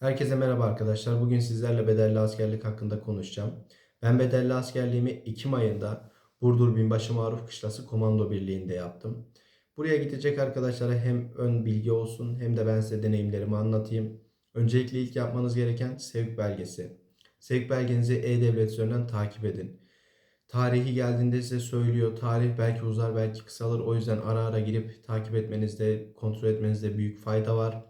Herkese merhaba arkadaşlar. Bugün sizlerle bedelli askerlik hakkında konuşacağım. Ben bedelli askerliğimi Ekim ayında Burdur Binbaşı Maruf Kışlası Komando Birliği'nde yaptım. Buraya gidecek arkadaşlara hem ön bilgi olsun hem de ben size deneyimlerimi anlatayım. Öncelikle ilk yapmanız gereken sevk belgesi. Sevk belgenizi E-Devlet üzerinden takip edin. Tarihi geldiğinde size söylüyor. Tarih belki uzar belki kısalır. O yüzden ara ara girip takip etmenizde, kontrol etmenizde büyük fayda var.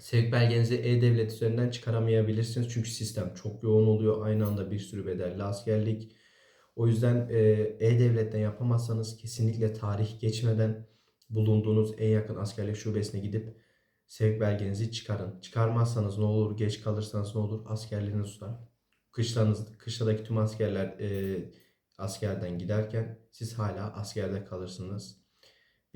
Sevk belgenizi E-Devlet üzerinden çıkaramayabilirsiniz. Çünkü sistem çok yoğun oluyor. Aynı anda bir sürü bedelli askerlik. O yüzden e, E-Devlet'ten yapamazsanız kesinlikle tarih geçmeden bulunduğunuz en yakın askerlik şubesine gidip sevk belgenizi çıkarın. Çıkarmazsanız ne olur, geç kalırsanız ne olur, askerliğiniz tutar. Kışlanız, kışladaki tüm askerler e, askerden giderken siz hala askerde kalırsınız.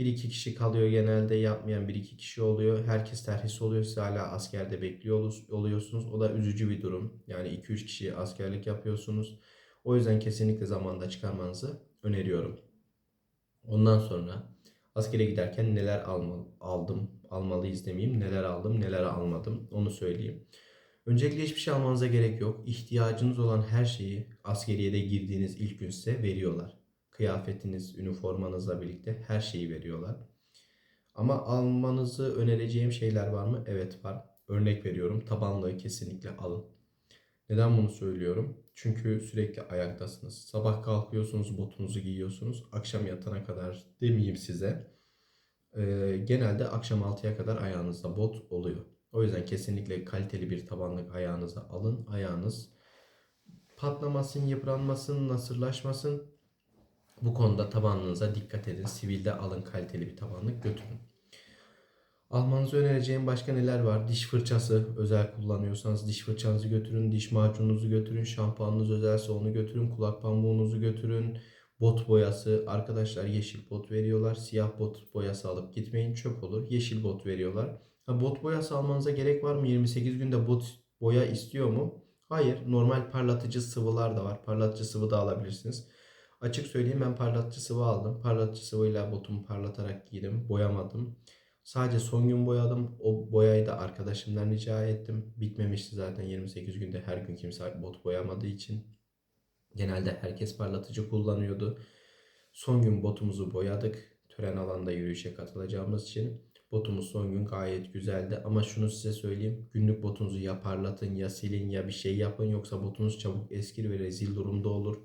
Bir iki kişi kalıyor genelde yapmayan bir iki kişi oluyor. Herkes terhis oluyor. Siz hala askerde bekliyor oluyorsunuz. O da üzücü bir durum. Yani 2-3 kişi askerlik yapıyorsunuz. O yüzden kesinlikle zamanda çıkarmanızı öneriyorum. Ondan sonra askere giderken neler alma, aldım, almalıyız demeyeyim. Neler aldım, neler almadım onu söyleyeyim. Öncelikle hiçbir şey almanıza gerek yok. İhtiyacınız olan her şeyi askeriyede girdiğiniz ilk gün size veriyorlar kıyafetiniz, üniformanızla birlikte her şeyi veriyorlar. Ama almanızı önereceğim şeyler var mı? Evet var. Örnek veriyorum. Tabanlığı kesinlikle alın. Neden bunu söylüyorum? Çünkü sürekli ayaktasınız. Sabah kalkıyorsunuz, botunuzu giyiyorsunuz. Akşam yatana kadar demeyeyim size. E, genelde akşam 6'ya kadar ayağınızda bot oluyor. O yüzden kesinlikle kaliteli bir tabanlık ayağınıza alın. Ayağınız patlamasın, yıpranmasın, nasırlaşmasın. Bu konuda tabanlığınıza dikkat edin. Sivilde alın kaliteli bir tabanlık götürün. Almanızı önereceğim başka neler var? Diş fırçası özel kullanıyorsanız diş fırçanızı götürün, diş macununuzu götürün, şampuanınız özelse onu götürün, kulak pamuğunuzu götürün, bot boyası. Arkadaşlar yeşil bot veriyorlar. Siyah bot boyası alıp gitmeyin çöp olur. Yeşil bot veriyorlar. Ha, bot boyası almanıza gerek var mı? 28 günde bot boya istiyor mu? Hayır. Normal parlatıcı sıvılar da var. Parlatıcı sıvı da alabilirsiniz. Açık söyleyeyim ben parlatıcı sıvı aldım. Parlatıcı sıvıyla botumu parlatarak giydim. Boyamadım. Sadece son gün boyadım. O boyayı da arkadaşımdan rica ettim. Bitmemişti zaten 28 günde her gün kimse bot boyamadığı için. Genelde herkes parlatıcı kullanıyordu. Son gün botumuzu boyadık. Tören alanda yürüyüşe katılacağımız için. Botumuz son gün gayet güzeldi. Ama şunu size söyleyeyim. Günlük botunuzu ya parlatın ya silin ya bir şey yapın. Yoksa botunuz çabuk eskir ve rezil durumda olur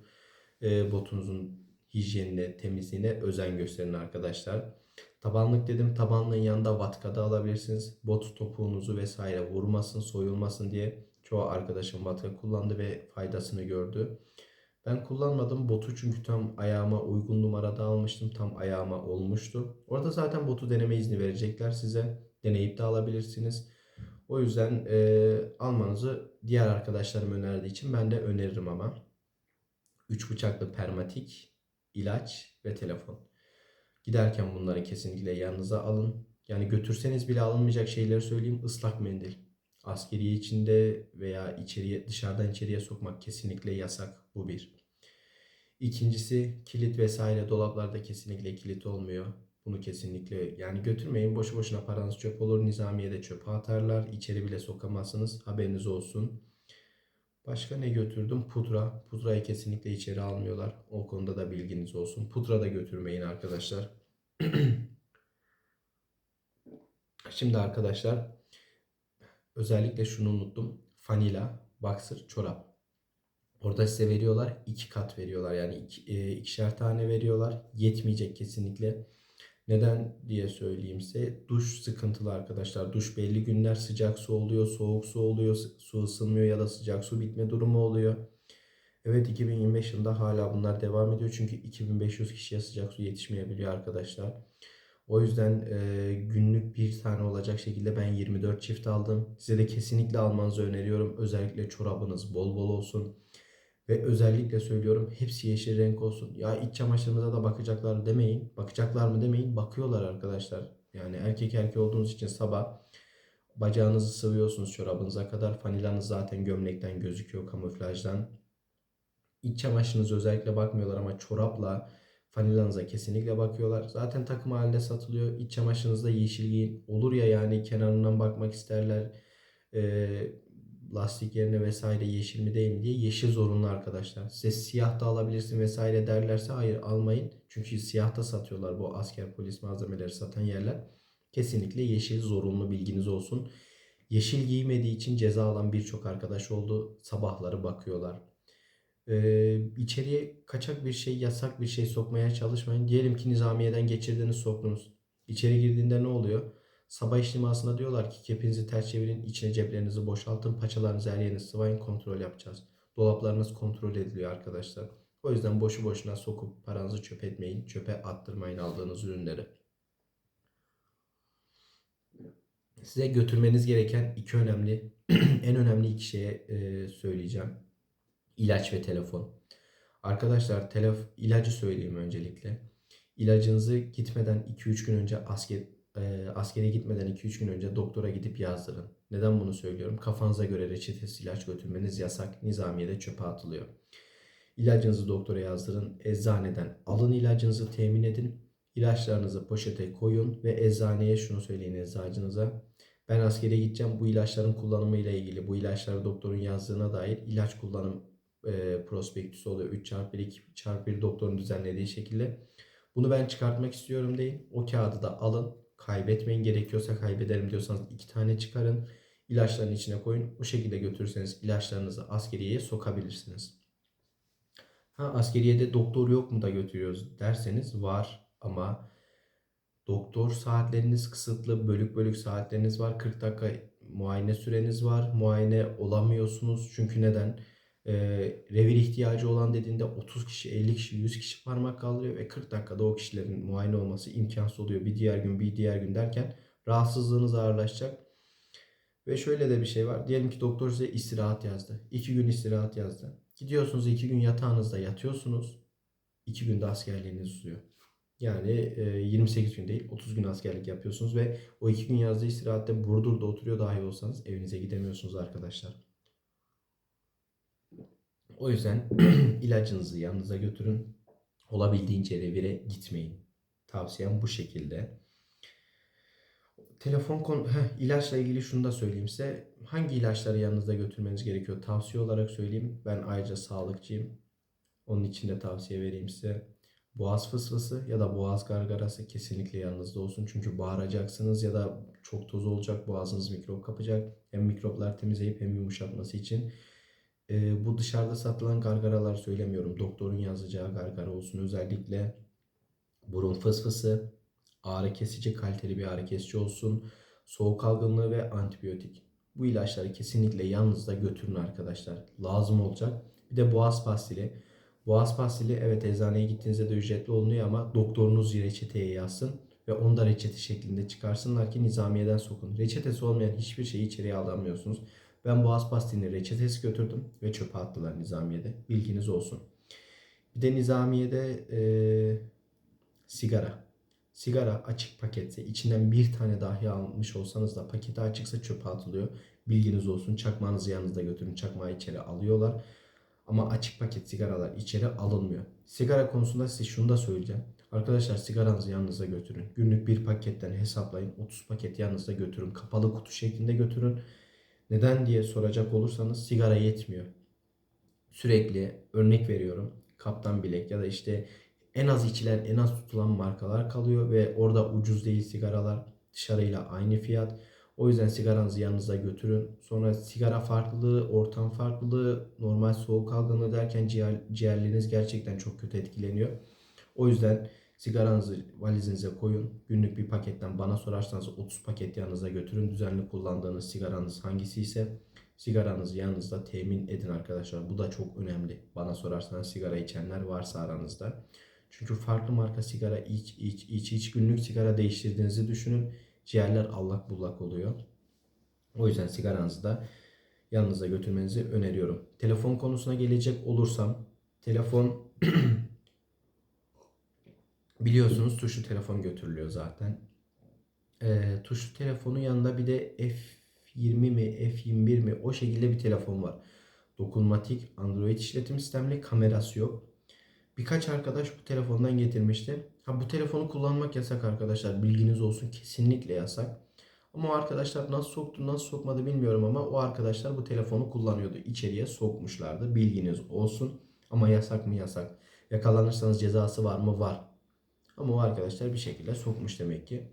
e, botunuzun hijyenine, temizliğine özen gösterin arkadaşlar. Tabanlık dedim. Tabanlığın yanında vatka da alabilirsiniz. Bot topuğunuzu vesaire vurmasın, soyulmasın diye çoğu arkadaşım vatka kullandı ve faydasını gördü. Ben kullanmadım botu çünkü tam ayağıma uygun numarada almıştım. Tam ayağıma olmuştu. Orada zaten botu deneme izni verecekler size. Deneyip de alabilirsiniz. O yüzden e, almanızı diğer arkadaşlarım önerdiği için ben de öneririm ama. 3 bıçaklı permatik, ilaç ve telefon. Giderken bunları kesinlikle yanınıza alın. Yani götürseniz bile alınmayacak şeyleri söyleyeyim. Islak mendil. Askeriye içinde veya içeriye dışarıdan içeriye sokmak kesinlikle yasak. Bu bir. İkincisi kilit vesaire dolaplarda kesinlikle kilit olmuyor. Bunu kesinlikle yani götürmeyin. Boşu boşuna paranız çöp olur. Nizamiye'de çöpe atarlar. İçeri bile sokamazsınız. Haberiniz olsun. Başka ne götürdüm? Pudra. Pudrayı kesinlikle içeri almıyorlar. O konuda da bilginiz olsun. Pudra da götürmeyin arkadaşlar. Şimdi arkadaşlar özellikle şunu unuttum. Fanila, boxer, çorap. Orada size veriyorlar. iki kat veriyorlar. Yani iki, e, ikişer tane veriyorlar. Yetmeyecek kesinlikle. Neden diye söyleyeyim size. Duş sıkıntılı arkadaşlar. Duş belli günler sıcak su oluyor, soğuk su oluyor, su ısınmıyor ya da sıcak su bitme durumu oluyor. Evet 2025 yılında hala bunlar devam ediyor. Çünkü 2500 kişiye sıcak su yetişmeyebiliyor arkadaşlar. O yüzden e, günlük bir tane olacak şekilde ben 24 çift aldım. Size de kesinlikle almanızı öneriyorum. Özellikle çorabınız bol bol olsun. Ve özellikle söylüyorum hepsi yeşil renk olsun. Ya iç çamaşırımıza da bakacaklar demeyin. Bakacaklar mı demeyin. Bakıyorlar arkadaşlar. Yani erkek erkek olduğunuz için sabah bacağınızı sıvıyorsunuz çorabınıza kadar. Fanilanız zaten gömlekten gözüküyor kamuflajdan. İç çamaşırınız özellikle bakmıyorlar ama çorapla fanilanıza kesinlikle bakıyorlar. Zaten takım halinde satılıyor. İç çamaşırınızda yeşil giyin. Olur ya yani kenarından bakmak isterler e, lastik yerine vesaire yeşil mi değil mi diye yeşil zorunlu arkadaşlar. Size siyah da alabilirsin vesaire derlerse hayır almayın. Çünkü siyah da satıyorlar bu asker polis malzemeleri satan yerler. Kesinlikle yeşil zorunlu bilginiz olsun. Yeşil giymediği için ceza alan birçok arkadaş oldu. Sabahları bakıyorlar. Ee, içeriye kaçak bir şey, yasak bir şey sokmaya çalışmayın. Diyelim ki nizamiyeden geçirdiniz, soktunuz. İçeri girdiğinde ne oluyor? Sabah içtimasında diyorlar ki kepinizi ters çevirin, içine ceplerinizi boşaltın, paçalarınızı her yerinizi sıvayın, kontrol yapacağız. Dolaplarınız kontrol ediliyor arkadaşlar. O yüzden boşu boşuna sokup paranızı çöp etmeyin, çöpe attırmayın aldığınız ürünleri. Size götürmeniz gereken iki önemli, en önemli iki şeye e, söyleyeceğim. İlaç ve telefon. Arkadaşlar telef ilacı söyleyeyim öncelikle. İlacınızı gitmeden 2-3 gün önce asker e, askere gitmeden 2-3 gün önce doktora gidip yazdırın. Neden bunu söylüyorum? Kafanıza göre reçetesiz ilaç götürmeniz yasak. Nizamiyede çöpe atılıyor. İlacınızı doktora yazdırın. Eczaneden alın ilacınızı temin edin. İlaçlarınızı poşete koyun ve eczaneye şunu söyleyin eczacınıza. Ben askere gideceğim. Bu ilaçların kullanımı ile ilgili bu ilaçları doktorun yazdığına dair ilaç kullanım e, prospektüsü oluyor. 3 çarpı 1 2 çarpı 1 doktorun düzenlediği şekilde. Bunu ben çıkartmak istiyorum deyin. O kağıdı da alın. Kaybetmeyin gerekiyorsa kaybederim diyorsanız iki tane çıkarın. İlaçların içine koyun. O şekilde götürürseniz ilaçlarınızı askeriyeye sokabilirsiniz. Ha askeriyede doktor yok mu da götürüyoruz derseniz var ama doktor saatleriniz kısıtlı, bölük bölük saatleriniz var. 40 dakika muayene süreniz var. Muayene olamıyorsunuz. Çünkü neden? Ee, revir ihtiyacı olan dediğinde 30 kişi, 50 kişi, 100 kişi parmak kaldırıyor ve 40 dakikada o kişilerin muayene olması imkansız oluyor. Bir diğer gün, bir diğer gün derken rahatsızlığınız ağırlaşacak. Ve şöyle de bir şey var. Diyelim ki doktor size istirahat yazdı. 2 gün istirahat yazdı. Gidiyorsunuz 2 gün yatağınızda yatıyorsunuz. 2 günde askerliğiniz uzuyor. Yani e, 28 gün değil 30 gün askerlik yapıyorsunuz ve o 2 gün yazdığı istirahatte Burdur'da oturuyor dahi olsanız evinize gidemiyorsunuz arkadaşlar. O yüzden ilacınızı yanınıza götürün. Olabildiğince revire gitmeyin. Tavsiyem bu şekilde. Telefon konu Heh, ilaçla ilgili şunu da söyleyeyim size. Hangi ilaçları yanınızda götürmeniz gerekiyor? Tavsiye olarak söyleyeyim. Ben ayrıca sağlıkçıyım. Onun için de tavsiye vereyim size. Boğaz fısfısı ya da boğaz gargarası kesinlikle yanınızda olsun. Çünkü bağıracaksınız ya da çok toz olacak. Boğazınız mikrop kapacak. Hem mikroplar temizleyip hem yumuşatması için. Ee, bu dışarıda satılan gargaralar söylemiyorum. Doktorun yazacağı gargara olsun. Özellikle burun fısfısı, ağrı kesici, kaliteli bir ağrı kesici olsun. Soğuk algınlığı ve antibiyotik. Bu ilaçları kesinlikle yanınızda götürün arkadaşlar. Lazım olacak. Bir de boğaz pastili. Boğaz pastili evet eczaneye gittiğinizde de ücretli olunuyor ama doktorunuz reçeteye yazsın ve onu da reçete şeklinde çıkarsınlar ki nizamiyeden sokun. Reçetesi olmayan hiçbir şeyi içeriye alamıyorsunuz. Ben boğaz pastilini reçetesi götürdüm ve çöpe attılar nizamiyede. Bilginiz olsun. Bir de nizamiyede e, sigara. Sigara açık paketse içinden bir tane dahi almış olsanız da paketi açıksa çöpe atılıyor. Bilginiz olsun. Çakmağınızı yanınızda götürün. Çakmağı içeri alıyorlar. Ama açık paket sigaralar içeri alınmıyor. Sigara konusunda size şunu da söyleyeceğim. Arkadaşlar sigaranızı yanınıza götürün. Günlük bir paketten hesaplayın. 30 paket yanınızda götürün. Kapalı kutu şeklinde götürün. Neden diye soracak olursanız sigara yetmiyor. Sürekli örnek veriyorum. Kaptan bilek ya da işte en az içilen, en az tutulan markalar kalıyor ve orada ucuz değil sigaralar. Dışarıyla aynı fiyat. O yüzden sigaranızı yanınıza götürün. Sonra sigara farklılığı, ortam farklılığı, normal soğuk algınlığı derken ciğer, ciğerleriniz gerçekten çok kötü etkileniyor. O yüzden sigaranızı valizinize koyun. Günlük bir paketten bana sorarsanız 30 paket yanınıza götürün. Düzenli kullandığınız sigaranız hangisi ise sigaranızı yanınızda temin edin arkadaşlar. Bu da çok önemli. Bana sorarsanız sigara içenler varsa aranızda. Çünkü farklı marka sigara iç iç iç iç günlük sigara değiştirdiğinizi düşünün. Ciğerler allak bullak oluyor. O yüzden sigaranızı da yanınıza götürmenizi öneriyorum. Telefon konusuna gelecek olursam telefon biliyorsunuz tuşlu telefon götürülüyor zaten. Ee, tuşlu telefonun yanında bir de F20 mi F21 mi o şekilde bir telefon var. Dokunmatik Android işletim sistemli kamerası yok. Birkaç arkadaş bu telefondan getirmişti. Ha bu telefonu kullanmak yasak arkadaşlar. Bilginiz olsun kesinlikle yasak. Ama o arkadaşlar nasıl soktu nasıl sokmadı bilmiyorum ama o arkadaşlar bu telefonu kullanıyordu. İçeriye sokmuşlardı. Bilginiz olsun. Ama yasak mı yasak. Yakalanırsanız cezası var mı var. Ama o arkadaşlar bir şekilde sokmuş demek ki.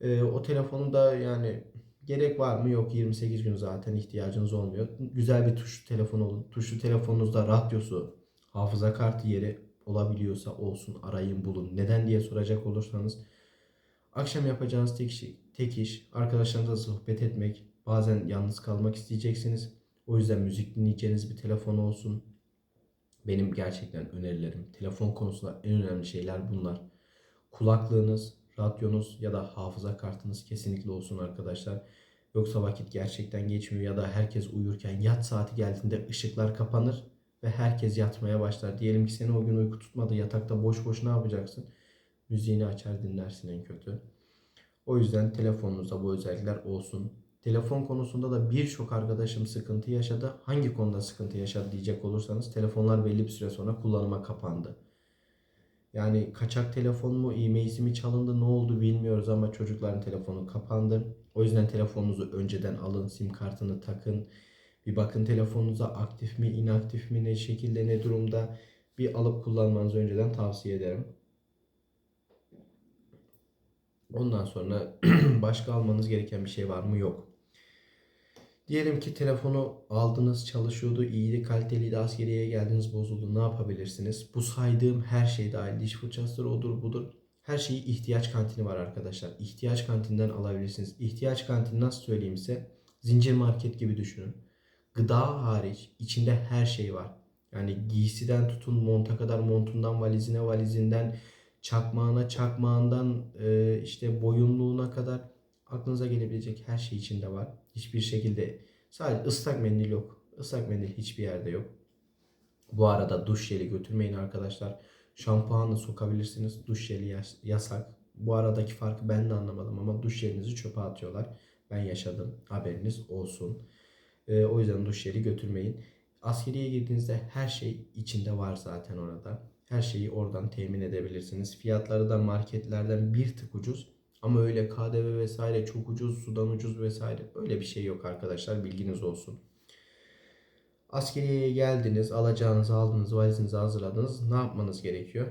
Ee, o telefonu da yani gerek var mı yok 28 gün zaten ihtiyacınız olmuyor. Güzel bir tuşlu telefon olun. Tuşlu telefonunuzda radyosu, hafıza kartı yeri olabiliyorsa olsun arayın bulun. Neden diye soracak olursanız akşam yapacağınız tek iş, tek iş arkadaşlarınızla sohbet etmek. Bazen yalnız kalmak isteyeceksiniz. O yüzden müzik dinleyeceğiniz bir telefon olsun. Benim gerçekten önerilerim. Telefon konusunda en önemli şeyler bunlar. Kulaklığınız, radyonuz ya da hafıza kartınız kesinlikle olsun arkadaşlar. Yoksa vakit gerçekten geçmiyor ya da herkes uyurken yat saati geldiğinde ışıklar kapanır ve herkes yatmaya başlar. Diyelim ki seni o gün uyku tutmadı yatakta boş boş ne yapacaksın? Müziğini açar dinlersin en kötü. O yüzden telefonunuzda bu özellikler olsun. Telefon konusunda da birçok arkadaşım sıkıntı yaşadı. Hangi konuda sıkıntı yaşadı diyecek olursanız telefonlar belli bir süre sonra kullanıma kapandı. Yani kaçak telefon mu, e-mail mi çalındı ne oldu bilmiyoruz ama çocukların telefonu kapandı. O yüzden telefonunuzu önceden alın, sim kartını takın. Bir bakın telefonunuza aktif mi, inaktif mi, ne şekilde, ne durumda bir alıp kullanmanızı önceden tavsiye ederim. Ondan sonra başka almanız gereken bir şey var mı? Yok. Diyelim ki telefonu aldınız, çalışıyordu, iyiydi, kaliteliydi, askeriyeye geldiniz, bozuldu. Ne yapabilirsiniz? Bu saydığım her şey dahil. Diş fırçasıdır, odur budur. Her şeyi ihtiyaç kantini var arkadaşlar. İhtiyaç kantinden alabilirsiniz. İhtiyaç kantini nasıl söyleyeyim size? Zincir market gibi düşünün. Gıda hariç içinde her şey var. Yani giysiden tutun monta kadar montundan valizine valizinden çakmağına çakmağından e, işte boyunluğuna kadar aklınıza gelebilecek her şey içinde var. Hiçbir şekilde sadece ıslak mendil yok. Islak mendil hiçbir yerde yok. Bu arada duş jeli götürmeyin arkadaşlar. Şampuanı sokabilirsiniz. Duş jeli yas- yasak. Bu aradaki farkı ben de anlamadım ama duş jelinizi çöpe atıyorlar. Ben yaşadım. Haberiniz olsun. E, o yüzden duş jeli götürmeyin. Askeriye girdiğinizde her şey içinde var zaten orada. Her şeyi oradan temin edebilirsiniz. Fiyatları da marketlerden bir tık ucuz. Ama öyle KDV vesaire çok ucuz, sudan ucuz vesaire öyle bir şey yok arkadaşlar bilginiz olsun. Askeriyeye geldiniz, alacağınızı aldınız, valizinizi hazırladınız. Ne yapmanız gerekiyor?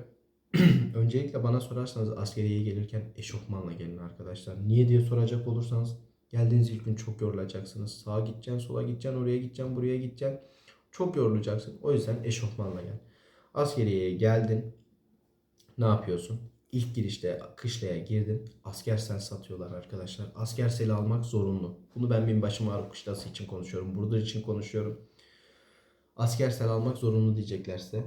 Öncelikle bana sorarsanız askeriyeye gelirken eşofmanla gelin arkadaşlar. Niye diye soracak olursanız geldiğiniz ilk gün çok yorulacaksınız. Sağa gideceksin, sola gideceksin, oraya gideceksin, buraya gideceksin. Çok yorulacaksın. O yüzden eşofmanla gel. Askeriyeye geldin. Ne yapıyorsun? İlk girişte kışlaya girdin. Asker sel satıyorlar arkadaşlar. Asker seli almak zorunlu. Bunu ben binbaşı Arap Kışlası için konuşuyorum. Burdur için konuşuyorum. Asker sel almak zorunlu diyeceklerse.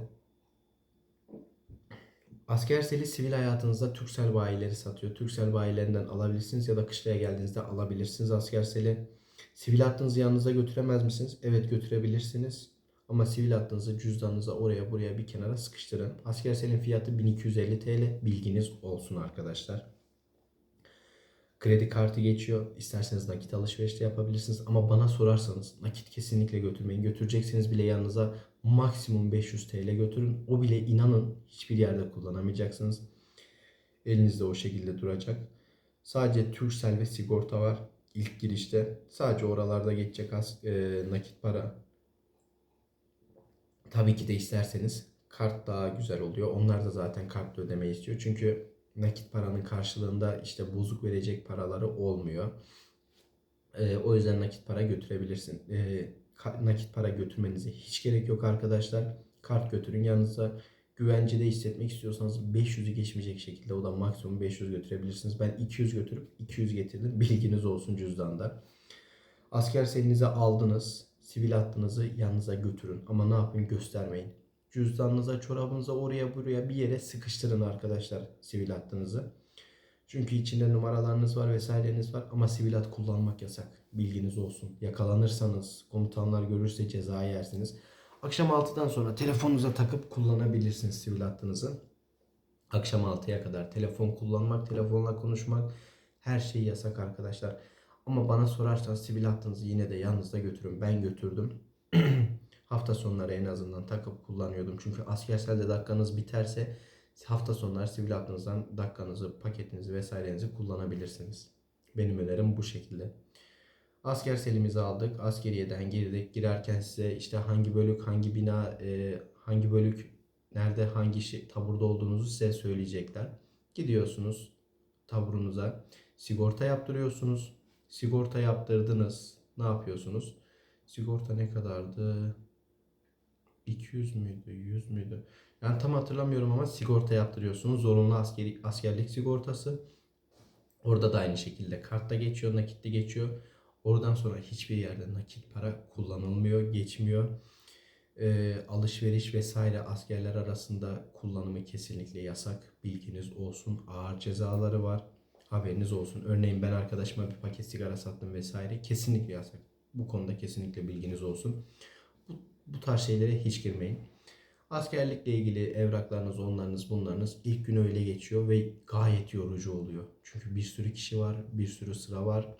Asker seli sivil hayatınızda Türksel bayileri satıyor. Türksel bayilerinden alabilirsiniz ya da kışlaya geldiğinizde alabilirsiniz asker seli. Sivil hattınızı yanınıza götüremez misiniz? Evet götürebilirsiniz. Ama sivil hattınızı cüzdanınıza oraya buraya bir kenara sıkıştırın. Asker selin fiyatı 1250 TL. Bilginiz olsun arkadaşlar. Kredi kartı geçiyor. İsterseniz nakit alışveriş de yapabilirsiniz. Ama bana sorarsanız nakit kesinlikle götürmeyin. Götürecekseniz bile yanınıza maksimum 500 TL götürün. O bile inanın hiçbir yerde kullanamayacaksınız. Elinizde o şekilde duracak. Sadece Turkcell ve sigorta var ilk girişte. Sadece oralarda geçecek az e, nakit para Tabii ki de isterseniz kart daha güzel oluyor. Onlar da zaten kartla ödeme istiyor. Çünkü nakit paranın karşılığında işte bozuk verecek paraları olmuyor. Ee, o yüzden nakit para götürebilirsin. Ka- nakit para götürmenize hiç gerek yok arkadaşlar. Kart götürün yanınıza. Güvencede hissetmek istiyorsanız 500'ü geçmeyecek şekilde o da maksimum 500 götürebilirsiniz. Ben 200 götürüp 200 getirdim. Bilginiz olsun cüzdanda. Asker selinize aldınız. Sivil hattınızı yanınıza götürün. Ama ne yapın göstermeyin. Cüzdanınıza, çorabınıza, oraya buraya bir yere sıkıştırın arkadaşlar sivil hattınızı. Çünkü içinde numaralarınız var vesaireniz var ama sivil hat kullanmak yasak. Bilginiz olsun. Yakalanırsanız, komutanlar görürse ceza yersiniz. Akşam 6'dan sonra telefonunuza takıp kullanabilirsiniz sivil hattınızı. Akşam 6'ya kadar telefon kullanmak, telefonla konuşmak her şey yasak arkadaşlar. Ama bana sorarsan sivil hattınızı yine de yanınızda götürün. Ben götürdüm. hafta sonları en azından takıp kullanıyordum. Çünkü askerselde dakikanız biterse hafta sonları sivil hattınızdan dakikanızı, paketinizi vesairenizi kullanabilirsiniz. Benim önerim bu şekilde. Asker selimizi aldık. Askeriyeden girdik. Girerken size işte hangi bölük, hangi bina, e, hangi bölük, nerede, hangi şey, taburda olduğunuzu size söyleyecekler. Gidiyorsunuz taburunuza. Sigorta yaptırıyorsunuz. Sigorta yaptırdınız. Ne yapıyorsunuz? Sigorta ne kadardı? 200 müydü? 100 müydü? Yani tam hatırlamıyorum ama sigorta yaptırıyorsunuz. Zorunlu askeri, askerlik sigortası. Orada da aynı şekilde kartta geçiyor, nakitli geçiyor. Oradan sonra hiçbir yerde nakit para kullanılmıyor, geçmiyor. Ee, alışveriş vesaire askerler arasında kullanımı kesinlikle yasak. Bilginiz olsun. Ağır cezaları var. Haberiniz olsun. Örneğin ben arkadaşıma bir paket sigara sattım vesaire. Kesinlikle yasak. Bu konuda kesinlikle bilginiz olsun. Bu, bu tarz şeylere hiç girmeyin. Askerlikle ilgili evraklarınız, onlarınız, bunlarınız ilk gün öyle geçiyor ve gayet yorucu oluyor. Çünkü bir sürü kişi var, bir sürü sıra var.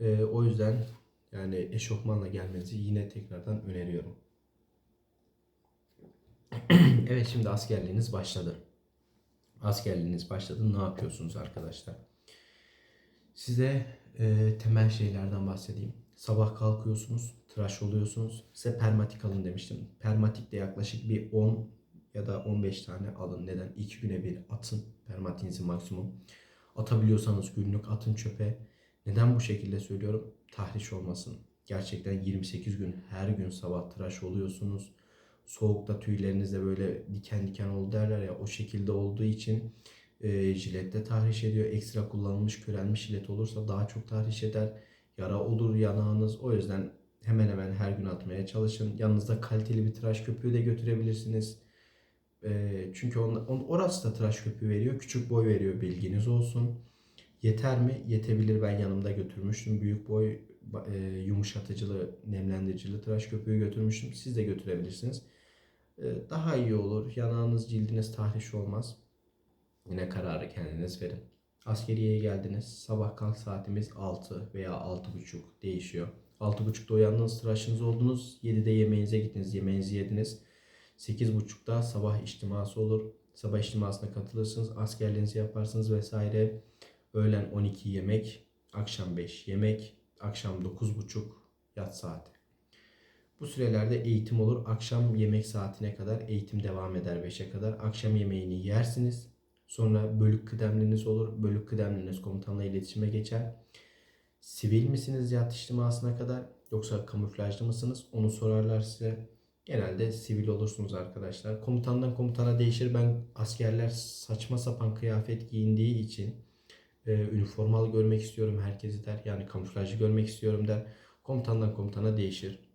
Ee, o yüzden yani eşofmanla gelmenizi yine tekrardan öneriyorum. evet şimdi askerliğiniz başladı. Askerliğiniz başladı. Ne yapıyorsunuz arkadaşlar? Size e, temel şeylerden bahsedeyim. Sabah kalkıyorsunuz, tıraş oluyorsunuz. Size permatik alın demiştim. Permatik de yaklaşık bir 10 ya da 15 tane alın. Neden? 2 güne bir atın permatiğinizi maksimum. Atabiliyorsanız günlük atın çöpe. Neden bu şekilde söylüyorum? Tahriş olmasın. Gerçekten 28 gün her gün sabah tıraş oluyorsunuz. Soğukta tüyleriniz de böyle diken diken oldu derler ya o şekilde olduğu için e, jilette tahriş ediyor. Ekstra kullanılmış körelmiş jilet olursa daha çok tahriş eder. Yara olur yanağınız. O yüzden hemen hemen her gün atmaya çalışın. Yanınızda kaliteli bir tıraş köpüğü de götürebilirsiniz. E, çünkü on, on, orası da tıraş köpüğü veriyor. Küçük boy veriyor bilginiz olsun. Yeter mi? Yetebilir. Ben yanımda götürmüştüm. Büyük boy e, yumuşatıcılı, nemlendiricili tıraş köpüğü götürmüştüm. Siz de götürebilirsiniz. E, daha iyi olur. Yanağınız, cildiniz tahriş olmaz. Yine kararı kendiniz verin. Askeriyeye geldiniz. Sabah kalk saatimiz 6 veya 6.30 değişiyor. 6.30'da uyandınız, tıraşınız oldunuz. 7'de yemeğinize gittiniz, yemeğinizi yediniz. 8.30'da sabah içtiması olur. Sabah içtimasına katılırsınız, askerliğinizi yaparsınız vesaire. Öğlen 12 yemek, akşam 5 yemek, akşam 9.30 yat saati. Bu sürelerde eğitim olur. Akşam yemek saatine kadar eğitim devam eder 5'e kadar. Akşam yemeğini yersiniz. Sonra bölük kıdemliniz olur. Bölük kıdemliniz komutanla iletişime geçer. Sivil misiniz yat içtimasına kadar yoksa kamuflajlı mısınız? Onu sorarlar size. Genelde sivil olursunuz arkadaşlar. Komutandan komutana değişir. Ben askerler saçma sapan kıyafet giyindiği için e, üniformalı görmek istiyorum herkesi der. Yani kamuflajlı görmek istiyorum der. Komutandan komutana değişir.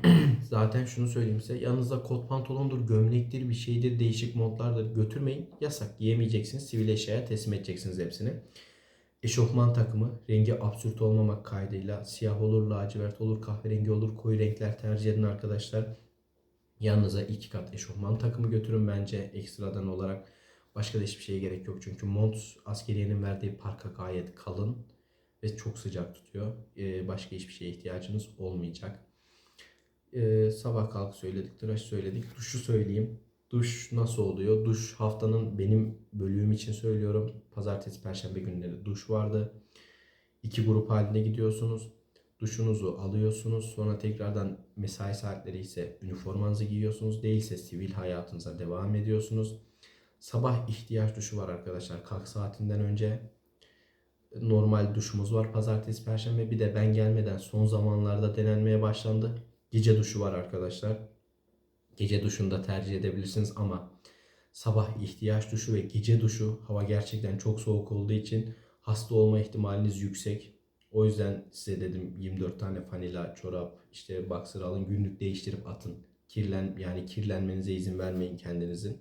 Zaten şunu söyleyeyim size. Yanınızda kot pantolondur, gömlektir, bir şeydir, değişik montlardır götürmeyin. Yasak. Giyemeyeceksiniz. Sivil eşyaya teslim edeceksiniz hepsini. Eşofman takımı rengi absürt olmamak kaydıyla siyah olur, lacivert olur, kahverengi olur, koyu renkler tercih edin arkadaşlar. Yanınıza iki kat eşofman takımı götürün bence ekstradan olarak. Başka da hiçbir şeye gerek yok çünkü mont askeriyenin verdiği parka gayet kalın ve çok sıcak tutuyor. Ee, başka hiçbir şeye ihtiyacınız olmayacak. Ee, sabah kalk söyledik, tıraş söyledik. Duşu söyleyeyim. Duş nasıl oluyor? Duş haftanın benim bölüğüm için söylüyorum. Pazartesi, perşembe günleri duş vardı. İki grup halinde gidiyorsunuz. Duşunuzu alıyorsunuz. Sonra tekrardan mesai saatleri ise üniformanızı giyiyorsunuz. Değilse sivil hayatınıza devam ediyorsunuz. Sabah ihtiyaç duşu var arkadaşlar. Kalk saatinden önce normal duşumuz var. Pazartesi, perşembe bir de ben gelmeden son zamanlarda denenmeye başlandı. Gece duşu var arkadaşlar. Gece duşunda tercih edebilirsiniz ama sabah ihtiyaç duşu ve gece duşu hava gerçekten çok soğuk olduğu için hasta olma ihtimaliniz yüksek. O yüzden size dedim 24 tane fanila, çorap, işte boxer alın günlük değiştirip atın. Kirlen yani kirlenmenize izin vermeyin kendinizin.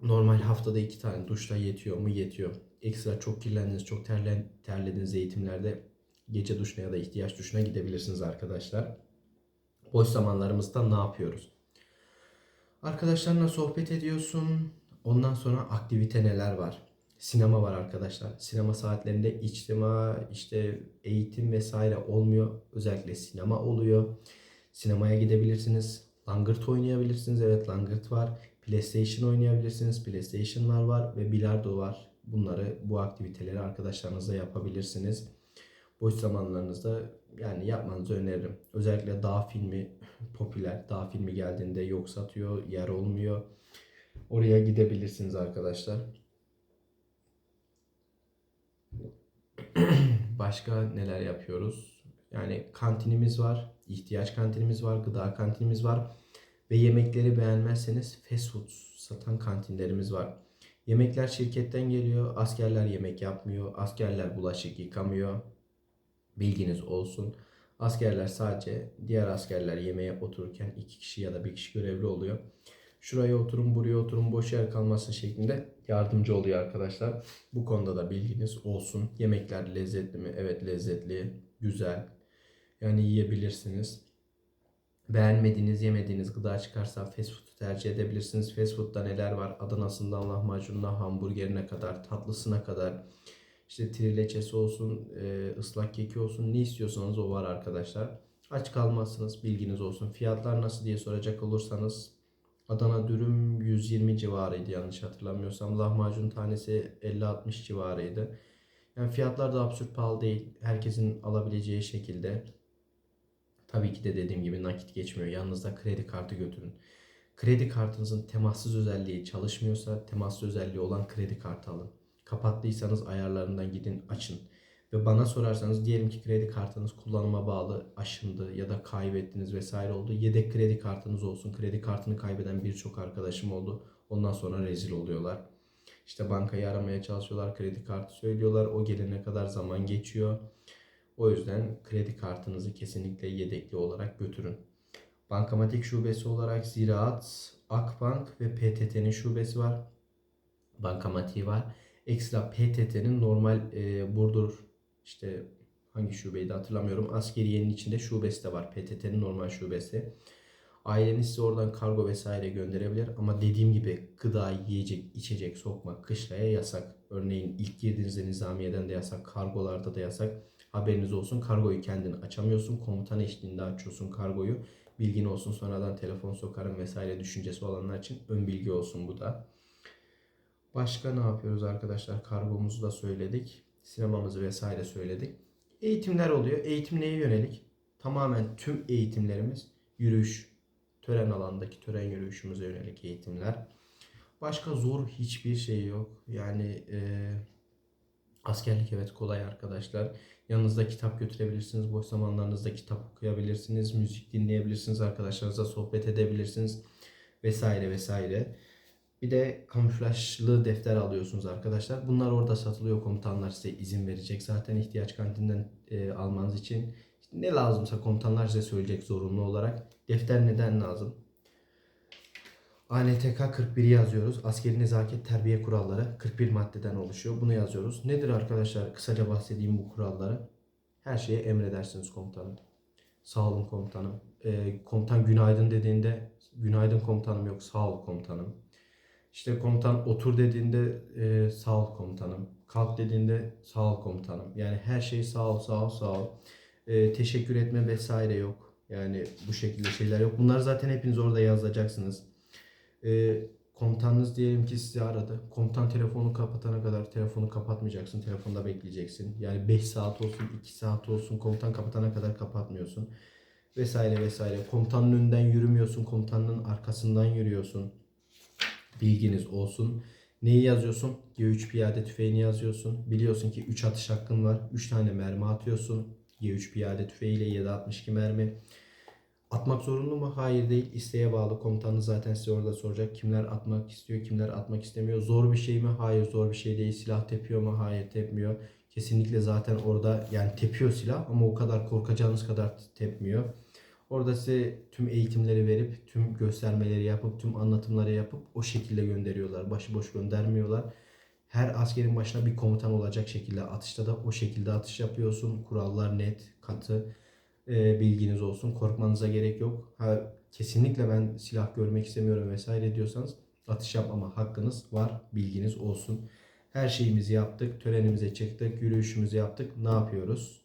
Normal haftada iki tane duşla yetiyor mu? Yetiyor. Ekstra çok kirlendiniz, çok terlen, terlediniz eğitimlerde gece duşuna ya da ihtiyaç duşuna gidebilirsiniz arkadaşlar. Boş zamanlarımızda ne yapıyoruz? Arkadaşlarla sohbet ediyorsun. Ondan sonra aktivite neler var? Sinema var arkadaşlar. Sinema saatlerinde içtima, işte eğitim vesaire olmuyor. Özellikle sinema oluyor. Sinemaya gidebilirsiniz. Langırt oynayabilirsiniz. Evet langırt var. PlayStation oynayabilirsiniz. PlayStation'lar var ve bilardo var. Bunları bu aktiviteleri arkadaşlarınızla yapabilirsiniz. Boş zamanlarınızda yani yapmanızı öneririm. Özellikle dağ filmi popüler. Dağ filmi geldiğinde yok satıyor, yer olmuyor. Oraya gidebilirsiniz arkadaşlar. Başka neler yapıyoruz? Yani kantinimiz var, ihtiyaç kantinimiz var, gıda kantinimiz var ve yemekleri beğenmezseniz fast food satan kantinlerimiz var. Yemekler şirketten geliyor, askerler yemek yapmıyor, askerler bulaşık yıkamıyor. Bilginiz olsun. Askerler sadece diğer askerler yemeğe otururken iki kişi ya da bir kişi görevli oluyor. Şuraya oturun, buraya oturun, boş yer kalmasın şeklinde yardımcı oluyor arkadaşlar. Bu konuda da bilginiz olsun. Yemekler lezzetli mi? Evet lezzetli, güzel. Yani yiyebilirsiniz. Beğenmediğiniz, yemediğiniz gıda çıkarsa fast food tercih edebilirsiniz. Fast food'da neler var? Adana'sından lahmacununa, hamburgerine kadar, tatlısına kadar. İşte trileçesi olsun, e, ıslak keki olsun ne istiyorsanız o var arkadaşlar. Aç kalmazsınız bilginiz olsun. Fiyatlar nasıl diye soracak olursanız Adana dürüm 120 civarıydı yanlış hatırlamıyorsam. Lahmacun tanesi 50-60 civarıydı. Yani fiyatlar da absürt pahalı değil. Herkesin alabileceği şekilde. Tabii ki de dediğim gibi nakit geçmiyor. Yanınızda kredi kartı götürün. Kredi kartınızın temassız özelliği çalışmıyorsa temassız özelliği olan kredi kartı alın. Kapattıysanız ayarlarından gidin açın. Ve bana sorarsanız diyelim ki kredi kartınız kullanıma bağlı aşındı ya da kaybettiniz vesaire oldu. Yedek kredi kartınız olsun. Kredi kartını kaybeden birçok arkadaşım oldu. Ondan sonra rezil oluyorlar. İşte bankayı aramaya çalışıyorlar. Kredi kartı söylüyorlar. O gelene kadar zaman geçiyor. O yüzden kredi kartınızı kesinlikle yedekli olarak götürün. Bankamatik şubesi olarak Ziraat, Akbank ve PTT'nin şubesi var. Bankamatiği var. Ekstra PTT'nin normal e, Burdur işte hangi şubeydi hatırlamıyorum. Askeriyenin içinde şubesi de var. PTT'nin normal şubesi. Aileniz size oradan kargo vesaire gönderebilir ama dediğim gibi gıda, yiyecek, içecek sokmak kışlaya yasak. Örneğin ilk girdiğinizde nizamiyeden de yasak, kargolarda da yasak. Haberiniz olsun kargoyu kendin açamıyorsun. Komutan eşliğinde açıyorsun kargoyu. Bilgin olsun sonradan telefon sokarım vesaire düşüncesi olanlar için ön bilgi olsun bu da. Başka ne yapıyoruz arkadaşlar? Kargomuzu da söyledik. Sinemamızı vesaire söyledik. Eğitimler oluyor. Eğitim neye yönelik? Tamamen tüm eğitimlerimiz yürüyüş, tören alandaki tören yürüyüşümüze yönelik eğitimler. Başka zor hiçbir şey yok. Yani e, askerlik evet kolay arkadaşlar. Yanınızda kitap götürebilirsiniz. Boş zamanlarınızda kitap okuyabilirsiniz. Müzik dinleyebilirsiniz. Arkadaşlarınızla sohbet edebilirsiniz. Vesaire vesaire. Bir de kamuflajlı defter alıyorsunuz arkadaşlar. Bunlar orada satılıyor. Komutanlar size izin verecek. Zaten ihtiyaç kantinden e, almanız için ne lazımsa komutanlar size söyleyecek zorunlu olarak. Defter neden lazım? ANTK 41'i yazıyoruz. Askeri nezaket terbiye kuralları 41 maddeden oluşuyor. Bunu yazıyoruz. Nedir arkadaşlar? Kısaca bahsedeyim bu kuralları. Her şeye emredersiniz komutanım. Sağ olun komutanım. Ee, komutan günaydın dediğinde günaydın komutanım yok sağ ol komutanım. İşte komutan otur dediğinde e, sağ ol komutanım. Kalk dediğinde sağ ol komutanım. Yani her şey sağ ol sağ ol sağ ol. E, teşekkür etme vesaire yok. Yani bu şekilde şeyler yok. Bunlar zaten hepiniz orada yazacaksınız. E, komutanınız diyelim ki sizi aradı. Komutan telefonu kapatana kadar telefonu kapatmayacaksın. Telefonda bekleyeceksin. Yani 5 saat olsun 2 saat olsun komutan kapatana kadar kapatmıyorsun. Vesaire vesaire. Komutanın önünden yürümüyorsun. Komutanın arkasından yürüyorsun. Bilginiz olsun. Neyi yazıyorsun? G3 piyade tüfeğini yazıyorsun. Biliyorsun ki 3 atış hakkın var. 3 tane mermi atıyorsun. G3 piyade tüfeğiyle 7.62 mermi. Atmak zorunlu mu? Hayır değil. İsteğe bağlı. Komutanınız zaten size orada soracak. Kimler atmak istiyor, kimler atmak istemiyor. Zor bir şey mi? Hayır zor bir şey değil. Silah tepiyor mu? Hayır tepmiyor. Kesinlikle zaten orada yani tepiyor silah ama o kadar korkacağınız kadar tepmiyor. Orada size tüm eğitimleri verip, tüm göstermeleri yapıp, tüm anlatımları yapıp o şekilde gönderiyorlar. Başıboş göndermiyorlar. Her askerin başına bir komutan olacak şekilde atışta da o şekilde atış yapıyorsun. Kurallar net, katı. Ee, bilginiz olsun. Korkmanıza gerek yok. Ha, kesinlikle ben silah görmek istemiyorum vesaire diyorsanız atış yapmama hakkınız var. Bilginiz olsun. Her şeyimizi yaptık. Törenimize çıktık. Yürüyüşümüzü yaptık. Ne yapıyoruz?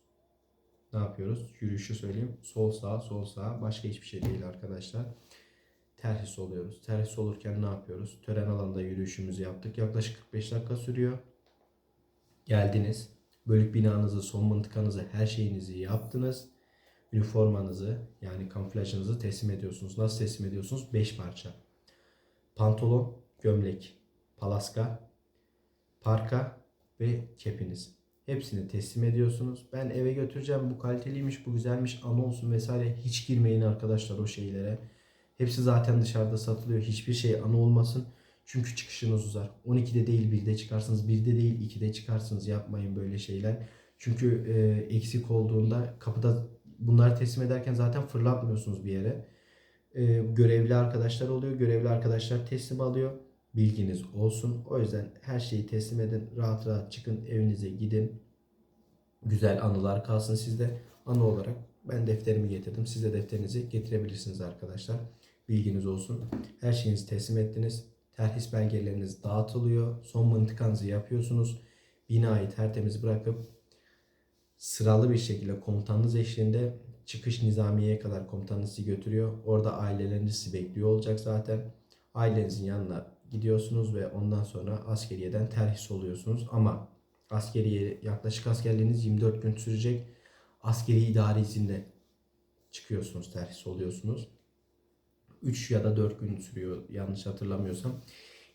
Ne yapıyoruz? Yürüyüşü söyleyeyim. Sol sağ, sol sağ. Başka hiçbir şey değil arkadaşlar. terhis oluyoruz. Terhis olurken ne yapıyoruz? Tören alanında yürüyüşümüzü yaptık. Yaklaşık 45 dakika sürüyor. Geldiniz. Bölük binanızı, son mıntıkanızı, her şeyinizi yaptınız. Üniformanızı yani kamuflajınızı teslim ediyorsunuz. Nasıl teslim ediyorsunuz? 5 parça. Pantolon, gömlek, palaska, parka ve kepiniz. Hepsini teslim ediyorsunuz. Ben eve götüreceğim. Bu kaliteliymiş, bu güzelmiş, anı olsun vesaire. Hiç girmeyin arkadaşlar o şeylere. Hepsi zaten dışarıda satılıyor. Hiçbir şey anı olmasın. Çünkü çıkışınız uzar. 12'de değil 1'de çıkarsınız. 1'de değil 2'de çıkarsınız. Yapmayın böyle şeyler. Çünkü e, eksik olduğunda kapıda bunları teslim ederken zaten fırlatmıyorsunuz bir yere. E, görevli arkadaşlar oluyor. Görevli arkadaşlar teslim alıyor. Bilginiz olsun. O yüzden her şeyi teslim edin. Rahat rahat çıkın evinize gidin. Güzel anılar kalsın sizde. Anı olarak ben defterimi getirdim. Siz de defterinizi getirebilirsiniz arkadaşlar. Bilginiz olsun. Her şeyinizi teslim ettiniz. Terhis belgeleriniz dağıtılıyor. Son mıntıkanızı yapıyorsunuz. Binayı tertemiz bırakıp sıralı bir şekilde komutanınız eşliğinde çıkış nizamiyeye kadar komutanınız sizi götürüyor. Orada aileleriniz sizi bekliyor olacak zaten. Ailenizin yanına gidiyorsunuz ve ondan sonra askeriyeden terhis oluyorsunuz. Ama askeriye yaklaşık askerliğiniz 24 gün sürecek. Askeri idari izinde çıkıyorsunuz, terhis oluyorsunuz. 3 ya da 4 gün sürüyor yanlış hatırlamıyorsam.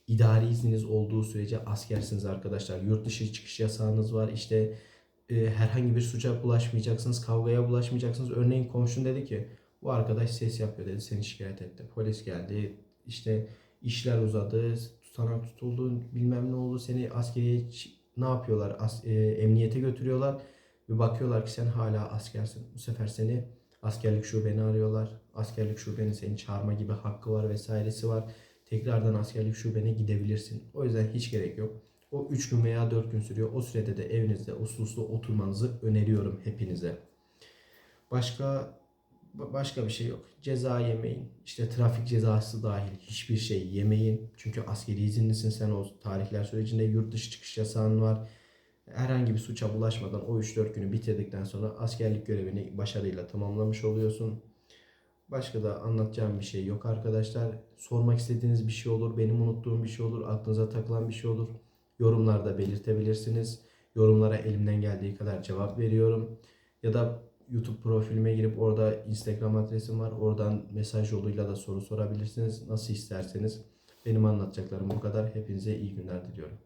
İdari izniniz olduğu sürece askersiniz arkadaşlar. Yurt dışı çıkış yasağınız var. İşte e, herhangi bir suça bulaşmayacaksınız, kavgaya bulaşmayacaksınız. Örneğin komşun dedi ki bu arkadaş ses yapıyor dedi seni şikayet etti. Polis geldi işte işler uzadı, tutanak tutuldu bilmem ne oldu seni askeriye ne yapıyorlar? As- e, emniyete götürüyorlar ve bakıyorlar ki sen hala askersin. Bu sefer seni askerlik şubeni arıyorlar. Askerlik şubenin seni çağırma gibi hakkı var vesairesi var. Tekrardan askerlik şubene gidebilirsin. O yüzden hiç gerek yok. O 3 gün veya 4 gün sürüyor. O sürede de evinizde uslu oturmanızı öneriyorum hepinize. Başka ba- başka bir şey yok. Ceza yemeyin. İşte trafik cezası dahil hiçbir şey yemeyin. Çünkü askeri izinlisin sen o tarihler sürecinde yurt dışı çıkış yasağın var. Herhangi bir suça bulaşmadan o 3-4 günü bitirdikten sonra askerlik görevini başarıyla tamamlamış oluyorsun. Başka da anlatacağım bir şey yok arkadaşlar. Sormak istediğiniz bir şey olur, benim unuttuğum bir şey olur, aklınıza takılan bir şey olur. Yorumlarda belirtebilirsiniz. Yorumlara elimden geldiği kadar cevap veriyorum. Ya da YouTube profilime girip orada Instagram adresim var. Oradan mesaj yoluyla da soru sorabilirsiniz. Nasıl isterseniz. Benim anlatacaklarım bu kadar. Hepinize iyi günler diliyorum.